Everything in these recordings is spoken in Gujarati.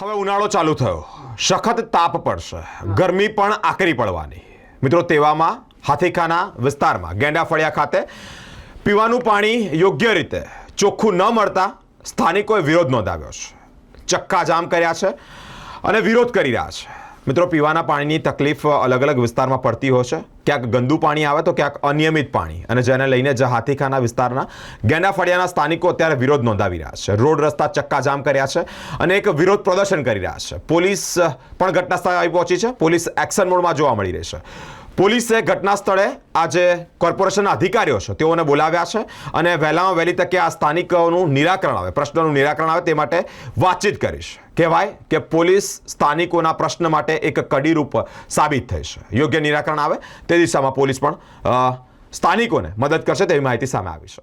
હવે ઉનાળો ચાલુ થયો. સખત તાપ પડશે. ગરમી પણ આકરી પડવાની. મિત્રો તેવામાં હાથીખાના વિસ્તારમાં ગેંડા ફળિયા ખાતે પીવાનું પાણી યોગ્ય રીતે ચોખ્ખું ન મળતા સ્થાનિકોએ વિરોધ નોંધાવ્યો છે. ચક્કાજામ કર્યા છે અને વિરોધ કરી રહ્યા છે. મિત્રો, પીવાના પાણીની તકલીફ અલગ અલગ વિસ્તારમાં પડતી હોય છે. ક્યાંક ગંદુ પાણી આવે તો ક્યાંક અનિયમિત પાણી. અને જેને લઈને જ હાથીખાના વિસ્તારના ગેંડા ફળિયાના સ્થાનિકો અત્યારે વિરોધ નોંધાવી રહ્યા છે. રોડ રસ્તા ચક્કાજામ કર્યા છે અને એક વિરોધ પ્રદર્શન કરી રહ્યા છે. પોલીસ પણ ઘટના સ્થળે આવી પહોંચી છે. પોલીસ એક્શન મોડમાં જોવા મળી રહી છે. પોલીસે ઘટના સ્થળે આજે કોર્પોરેશનના અધિકારીઓ છે, તેઓને બોલાવ્યા છે અને વહેલામાં વહેલી તકે આ સ્થાનિકોનું નિરાકરણ આવે, પ્રશ્નનું નિરાકરણ આવે તે માટે વાતચીત કરીશ કહેવાય કે પોલીસ સ્થાનિકોના પ્રશ્ન માટે એક કડીરૂપ સાબિત થઈ છે. યોગ્ય નિરાકરણ આવે તે દિશામાં પોલીસ પણ સ્થાનિકોને મદદ કરશે તેવી માહિતી સામે આવી છે.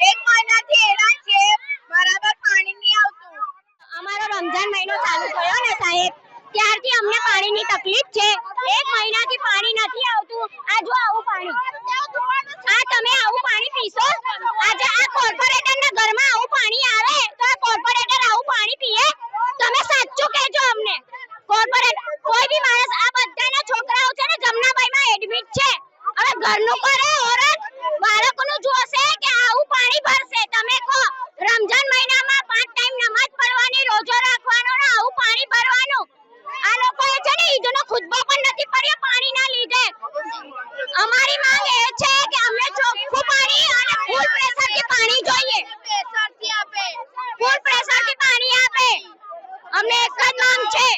એક મહિનાથી હેરાન છે બરાબર પાણી નહીં આવતું અમારો રમજાન મહિનો ચાલુ થયો ને સાહેબ ત્યારથી અમને પાણીની તકલીફ છે. એક મહિનાથી પાણી નથી આવતું. આ જો આવું પાણી આ તમે આવું પાણી પીશો આજે આ કોર્પોરેટરના ઘરમાં આવું પાણી આવે તો આ કોર્પોરેટર આવું પાણી પીએ તમે સાચું કહેજો અમને કોર્પોરેટ કોઈ બી માણસ આ બધાના છોકરાઓ છે ને જમનાબાઈમાં એડમિટ છે હવે ઘરનું કરે ઓરત બાળકોનું જોશે કે આવું પાણી ભરશે તમે કહો રમજાન મહિનામાં પાંચ ટાઈમ નમાજ પડવાની રોજો રાખવાનો ને આવું પાણી ભરવાનું આ લોકોએ છે ને ઈદનો ખુતબો પણ નથી પડ્યો પાણીના લીધે અમારી માંગ એ છે કે અમને ચોખ્ખું પાણી અને ફૂલ પ્રેશરથી પાણી જોઈએ પ્રેશરથી આપે ફૂલ પ્રેશરથી પાણી આપે અમને એક જ માંગ છે.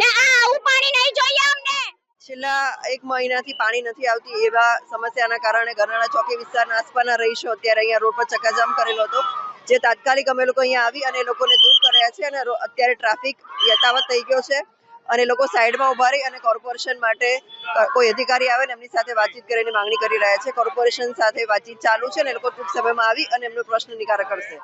ને આ પાણી નહીં જોઈએ અમને. છેલ્લા એક મહિનાથી પાણી નથી આવતી એવા સમસ્યાના કારણે ગરનાળા ચોકી વિસ્તારના આસપાસના રહીશો અત્યારે અહીંયા રોડ પર ચક્કાજામ કરેલો હતો. જે તાત્કાલિક અમે લોકો અહીંયા આવી અને લોકોને દૂર કર્યા છે અને અત્યારે ટ્રાફિક યથાવત થઈ ગયો છે અને લોકો સાઈડમાં ઊભા રહી અને કોર્પોરેશન માટે કોઈ અધિકારી આવે ને એમની સાથે વાતચીત કરીને માંગણી કરી રહ્યા છે. કોર્પોરેશન સાથે વાતચીત ચાલુ છે એ લોકો ટૂંક સમયમાં આવી અને એમનો પ્રશ્ન નિકાલ કરશે.